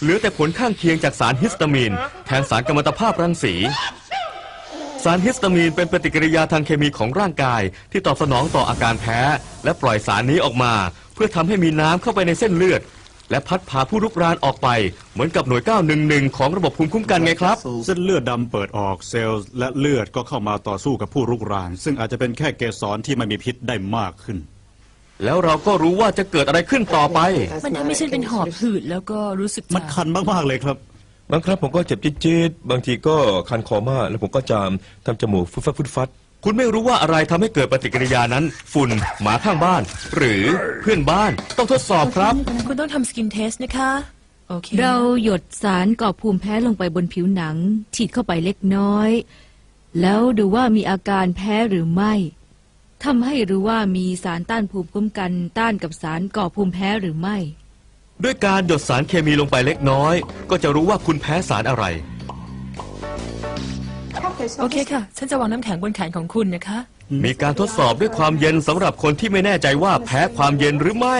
เหลือแต่ผลข้างเคียงจากสารฮิสตามีน แทนสารกัมมันตภาพรังสี สารฮิสตามีนเป็นปฏิกิริยาทางเคมีของร่างกาย ที่ตอบสนองต่ออาการแพ้ และปล่อยสารนี้ออกมา เพื่อทำให้มีน้ำเข้าไปในเส้นเลือด และพัดพาผู้รุกรานออกไป เหมือนกับหน่วย 911 ของระบบภูมิคุ้มกันไงครับ เส้นเลือดดำเปิดออกเซลล์และเลือดก็เข้ามาต่อสู้กับผู้รุกราน ซึ่งอาจจะเป็นแค่เกสรที่ไม่มีพิษได้มากขึ้น แล้วเราก็รู้ว่าจะเกิดอะไรขึ้นต่อไป มันทำให้ฉันเป็นหอบหืดแล้วก็รู้สึกมันคันมากๆเลยครับ บางครั้งผมก็เจ็บจี๊ดๆบางทีก็คันคอมากแล้วผมก็จามทำจมูกฟุดฟัดฟุดฟัดคุณไม่รู้ว่าอะไรทำให้เกิดปฏิกิริยานั้น ฝุ่นหมาข้างบ้าน หรือเพื่อนบ้านต้องทดสอบครับ คุณต้องทำสกินเทสนะคะ โอเคเราหยดสารก่อภูมิแพ้ลงไปบนผิวหนัง ฉีดเข้าไปเล็กน้อย แล้วดูว่ามีอาการแพ้หรือไม่ ทำให้รู้ว่ามีสารต้านภูมิคุ้มกันต้านกับสารก่อภูมิแพ้หรือไม่ ด้วยการหยดสารเคมีลงไปเล็กน้อย ก็จะรู้ว่าคุณแพ้สารอะไร โอเคค่ะ ฉันจะวางน้ำแข็งบนแขนของคุณนะคะ มีการทดสอบด้วยความเย็นสำหรับคนที่ไม่แน่ใจว่าแพ้ความเย็นหรือไม่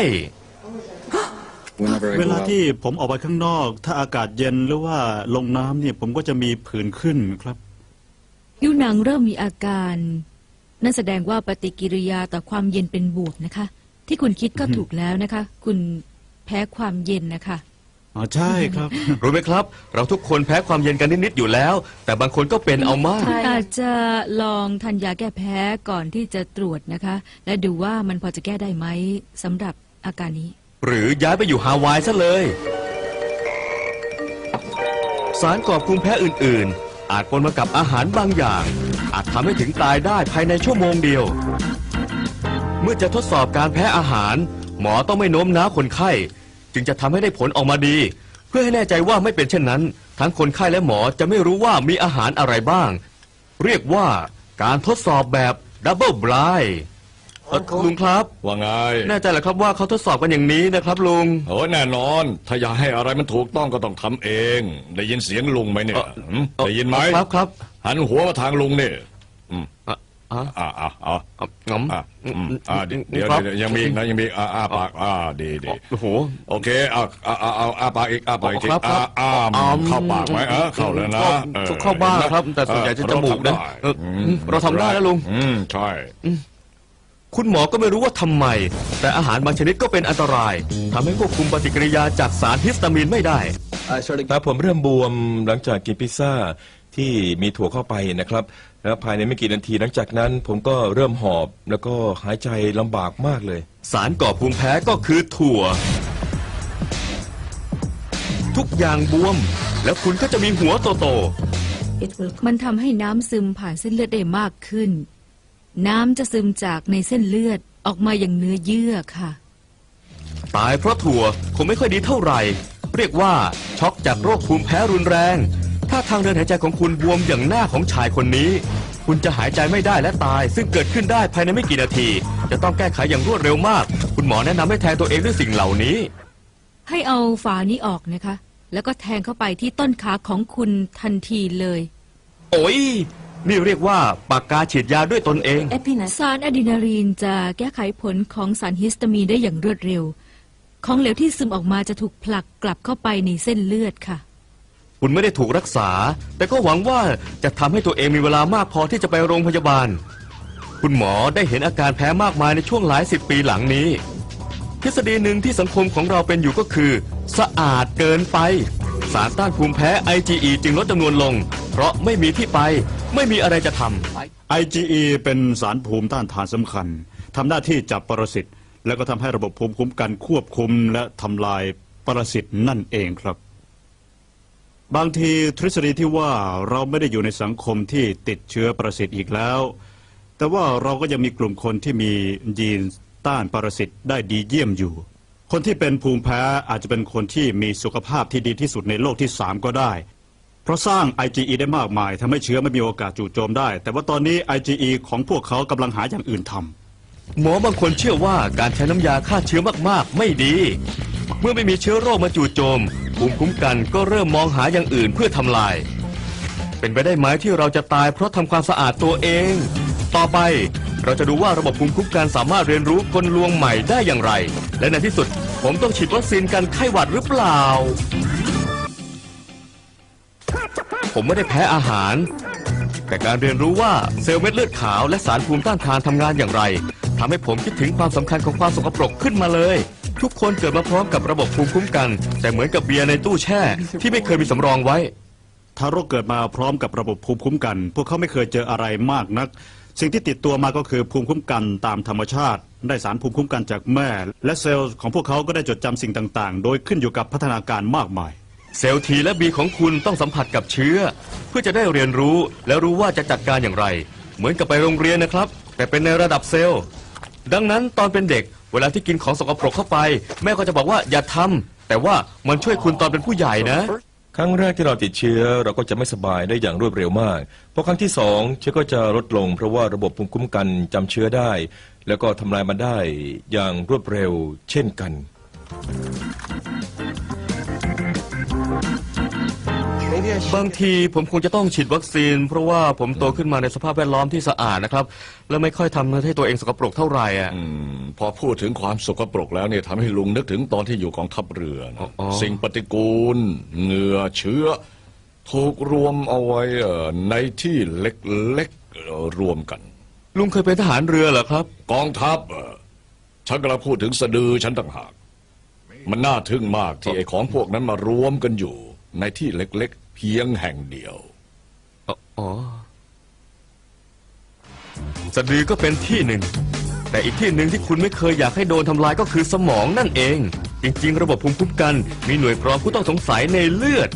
เวลาที่ผมออกไปข้างนอก ถ้าอากาศเย็นหรือว่าลงน้ำเนี่ยผมก็จะมีผื่นขึ้นครับ ผิวหนังเริ่มมีอาการ นั่นแสดงว่าปฏิกิริยาต่อความเย็นเป็นบวกนะคะ ที่คุณคิดก็ถูกแล้วนะคะ คุณแพ้ความเย็นนะคะ อ๋อใช่ครับ รู้ไหมครับ เราทุกคนแพ้ความเย็นกันนิดๆอยู่แล้ว แต่บางคนก็เป็นเอามากคุณอาจจะลองทานยาแก้แพ้ก่อนที่จะตรวจนะคะ และดูว่ามันพอจะแก้ได้ไหมสำหรับอาการนี้ หรือย้ายไปอยู่ฮาวายซะเลย สารก่อภูมิแพ้อื่นๆ อาจปนมากับอาหารบางอย่าง อาจทำให้ถึงตายได้ภายในชั่วโมงเดียว เมื่อจะทดสอบการแพ้อาหาร หมอต้องไม่โน้มน้าวคนไข้ จึงจะทำให้ได้ผลออกมาดี เพื่อให้แน่ใจว่าไม่เป็นเช่นนั้น ทั้งคนไข้และหมอจะไม่รู้ว่ามีอาหารอะไรบ้าง เรียกว่าการทดสอบแบบดับเบิลบลาย ลุงครับ ว่าไงแน่ใจเหรอครับว่าเขาทดสอบกันอย่างนี้นะครับลุงโอ้ยแน่นอน ถ้าอยากให้อะไรมันถูกต้องก็ต้องทำเอง ได้ยินเสียงลุงไหมเนี่ยเอ่อหืมได้ยินไหมครับครับหันหัวมาทางลุงเนี่ยอืมอะอะอ่าอ่าอ่าอะงั้มอ่าอืมอ่าเดี๋ยวเดี๋ยวครับเดี๋ยวยังมีอีกนะยังมีอีกอ่าอ่าปากอ่าดีดีโอ้โห โอเคอ่าอ่าอ่าอ่าอ่าปากอีกอ่าปากอีกทีครับครัอ่าบอ่าอ่าเข้าปากไหมเออเข้าแล้วนะก็ออเข้าบ้างครับ แต่ส่วนใหญ่จะจมูกนะเออเออเราทำได้นะลุง อืมใช่ คุณหมอก็ไม่รู้ว่าทำไม แต่อาหารบางชนิดก็เป็นอันตรายทำให้ควบคุมปฏิกิริยาจากสารฮิสตามีนไม่ได้ตาผมเริ่มบวมหลังจากกินพิซซ่าที่มีถั่วเข้าไปนะครับ แล้วภายในไม่กี่นาทีหลังจากนั้น ผมก็เริ่มหอบ แล้วก็หายใจลำบากมากเลย สารก่อภูมิแพ้ก็คือถั่ว ทุกอย่างบวม แล้วคุณก็จะมีหัวโตมันทำให้น้ำซึมผ่านเส้นเลือดได้มากขึ้น น้ำจะซึมจากในเส้นเลือดออกมาอย่างเนื้อเยื่อค่ะๆตายเพราะถั่วคงไม่ค่อยดีเท่าไหร่ เรียกว่าช็อกจากโรคภูมิแพ้รุนแรง ถ้าทางเดินหายใจของคุณบวมอย่างหน้าของชายคนนี้ คุณจะหายใจไม่ได้และตาย ซึ่งเกิดขึ้นได้ภายในไม่กี่นาที จะต้องแก้ไขอย่างรวดเร็วมาก คุณหมอแนะนำให้แทนตัวเองด้วยสิ่งเหล่านี้ ให้เอาฝานี้ออกนะคะ แล้วก็แทงเข้าไปที่ต้นขาของคุณทันทีเลย โอ้ย นี่เรียกว่าปากกาฉีดยาด้วยตนเองสารอะดรีนาลีนจะแก้ไขผลของสารฮิสตามีนได้อย่างรวดเร็ว ของเหลวที่ซึมออกมาจะถูกผลักกลับเข้าไปในเส้นเลือดค่ะ คุณไม่ได้ถูกรักษา แต่ก็หวังว่าจะทำให้ตัวเองมีเวลามากพอที่จะไปโรงพยาบาล คุณหมอได้เห็นอาการแพ้มากมายในช่วงหลายสิบปีหลังนี้ ทฤษฎีหนึ่งที่สังคมของเราเป็นอยู่ก็คือ สะอาดเกินไป สารต้านภูมิแพ้ IgE จึงลดจำนวนลง เพราะไม่มีที่ไป ไม่มีอะไรจะทำ IgE เป็นสารภูมิต้านทานสำคัญทำหน้าที่จับปรสิตแล้วก็ทำให้ระบบภูมิคุ้มกันควบคุมและทำลายปรสิตนั่นเองครับ บางทีทฤษฎีที่ว่าเราไม่ได้อยู่ในสังคมที่ติดเชื้อปรสิตอีกแล้ว แต่ว่าเราก็ยังมีกลุ่มคนที่มียีนต้านปรสิตได้ดีเยี่ยมอยู่ คนที่เป็นภูมิแพ้อาจจะเป็นคนที่มีสุขภาพที่ดีที่สุดในโลกที่สามก็ได้ เพราะสร้าง IgE ได้มากมายทำให้เชื้อไม่มีโอกาสจู่โจมได้ แต่ว่าตอนนี้ IgE ของพวกเขากำลังหาอย่างอื่นทำหมอบางคนเชื่อว่าการใช้น้ำยาฆ่าเชื้อมากๆ ไม่ดี เมื่อไม่มีเชื้อโรคมาจู่โจมภูมิคุ้มกันก็เริ่มมองหาอย่างอื่นเพื่อทำลาย เป็นไปได้ไหมที่เราจะตายเพราะทำความสะอาดตัวเอง ต่อไป เราจะดูว่าระบบภูมิคุ้มกันสามารถเรียนรู้กลลวงใหม่ได้อย่างไร และในที่สุด ผมต้องฉีดวัคซีนกันไข้หวัดหรือเปล่า ผมไม่ได้แพ้อาหาร แต่การเรียนรู้ว่าเซลล์เม็ดเลือดขาวและสารภูมิต้านทานทำงานอย่างไรทำให้ผมคิดถึงความสำคัญของความสกปรกขึ้นมาเลยทุกคนเกิดมาพร้อมกับระบบภูมิคุ้มกัน แต่เหมือนกับเบียร์ในตู้แช่ ที่ไม่เคยมีสำรองไว้ ทารกเกิดมาพร้อมกับระบบภูมิคุ้มกัน พวกเขาไม่เคยเจออะไรมากนัก สิ่งที่ติดตัวมาก็คือภูมิคุ้มกันตามธรรมชาติ ได้สารภูมิคุ้มกันจากแม่ และเซลล์ของพวกเขาก็ได้จดจำสิ่งต่างๆ โดยขึ้นอยู่กับพัฒนาการมากมาย เซลล์ทีและบีของคุณต้องสัมผัสกับเชื้อ เพื่อจะได้เรียนรู้และรู้ว่าจะจัดการอย่างไร เหมือนกับไปโรงเรียนนะครับ แต่เป็นในระดับเซลล์ ดังนั้นตอนเป็นเด็ก เวลาที่กินของสกปรกเข้าไป แม่ก็จะบอกว่าอย่าทำแต่ว่ามันช่วยคุณตอนเป็นผู้ใหญ่นะ ครั้งแรกที่เราติดเชื้อเราก็จะไม่สบายได้อย่างรวดเร็วมากพอครั้งที่สองเชื้อก็จะลดลง เพราะว่าระบบภูมิคุ้มกันจำเชื้อได้ แล้วก็ทำลายมันได้อย่างรวดเร็วเช่นกัน บางทีผมคงจะต้องฉีดวัคซีน เพราะว่าผมโตขึ้นมาในสภาพแวดล้อมที่สะอาดนะครับ และไม่ค่อยทำให้ตัวเองสกปรกเท่าไหร่อะ อืมพอพูดถึงความสกปรกแล้วเนี่ยทำให้ลุงนึกถึงตอนที่อยู่กองทัพเรือนะอ๋อ สิ่งปฏิกูล เหงื่อเชื้อ ถูกรวมเอาไว้เอ่อในที่เล็กๆเอ่อรวมกัน ลุงเคยเป็นทหารเรือเหรอครับ กองทัพเอ่อฉันกำลังพูดถึงสะดือฉันต่างหาก มันน่าทึ่งมากที่ไอ้ของพวกนั้นมารวมกันอยู่ ในที่เล็กๆเพียงแห่งเดียว อ๋อสะดือก็เป็นที่หนึ่ง แต่อีกที่หนึ่งที่คุณไม่เคยอยากให้โดนทำลายก็คือสมองนั่นเอง จริง ๆ ระบบภูมิคุ้มกัน มีหน่วยกรองผู้ต้องสงสัยในเลือด